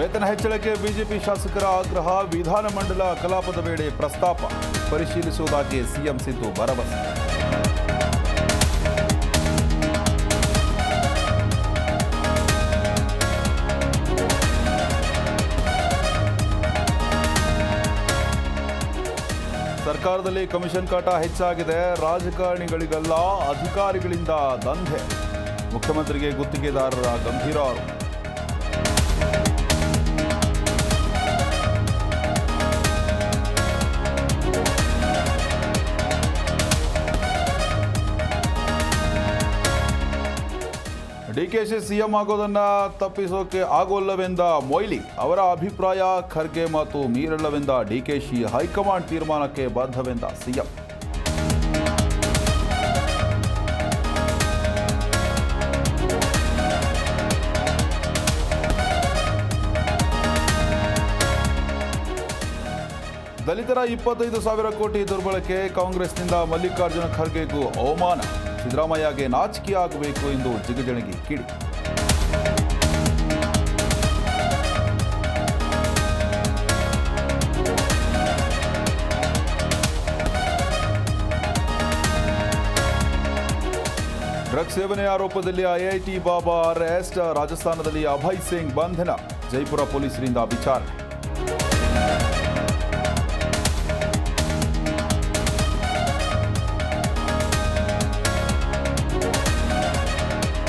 ವೇತನ ಹೆಚ್ಚಳಕ್ಕೆ ಬಿಜೆಪಿ ಶಾಸಕರ ಆಗ್ರಹ ವಿಧಾನಮಂಡಲ ಕಲಾಪದ ವೇಳೆ ಪ್ರಸ್ತಾಪ. ಪರಿಶೀಲಿಸುವುದಾಗಿ ಸಿಎಂ ಸಿದ್ದು ಭರವಸೆ. ಸರ್ಕಾರದಲ್ಲಿ ಕಮಿಷನ್ ಕಾಟ ಹೆಚ್ಚಾಗಿದೆ. ರಾಜಕಾರಣಿಗಳಿಗೆಲ್ಲ ಅಧಿಕಾರಿಗಳಿಂದ ದಂಧೆ. ಮುಖ್ಯಮಂತ್ರಿಗೆ ಗುತ್ತಿಗೆದಾರರ ಗಂಭೀರ ಆರೋಪ. ಡಿಕೆಶಿ ಸಿಎಂ ಆಗೋದನ್ನು ತಪ್ಪಿಸೋಕೆ ಆಗೋಲ್ಲವೆಂದ ಮೊಯ್ಲಿ. ಅವರ ಅಭಿಪ್ರಾಯ ಖರ್ಗೆ ಮಾತು ಮೀರಲ್ಲವೆಂದ ಡಿಕೆಶಿ ಹೈಕಮಾಂಡ್ ತೀರ್ಮಾನಕ್ಕೆ ಬದ್ಧವೆಂದ ಸಿಎಂ. ದಲಿತರ ಇಪ್ಪತ್ತೈದು ಸಾವಿರ ಕೋಟಿ ದುರ್ಬಳಕೆ, ಕಾಂಗ್ರೆಸ್ನಿಂದ ಮಲ್ಲಿಕಾರ್ಜುನ ಖರ್ಗೆಗೂ ಅವಮಾನ. ಸಿದ್ದರಾಮಯ್ಯಗೆ ನಾಚಿಕೆ ಆಗಬೇಕು ಎಂದು ಜಿಗಜಣಗಿ ಕಿಡಿ. ಡ್ರಗ್ ಸೇವನೆ ಆರೋಪದಲ್ಲಿ ಐಐಟಿ ಬಾಬಾ ಅರೆಸ್ಟ್, ರಾಜಸ್ಥಾನದಲ್ಲಿ ಅಭಯ್ ಸಿಂಗ್ ಬಂಧನ, ಜೈಪುರ ಪೊಲೀಸರಿಂದ ವಿಚಾರಣೆ.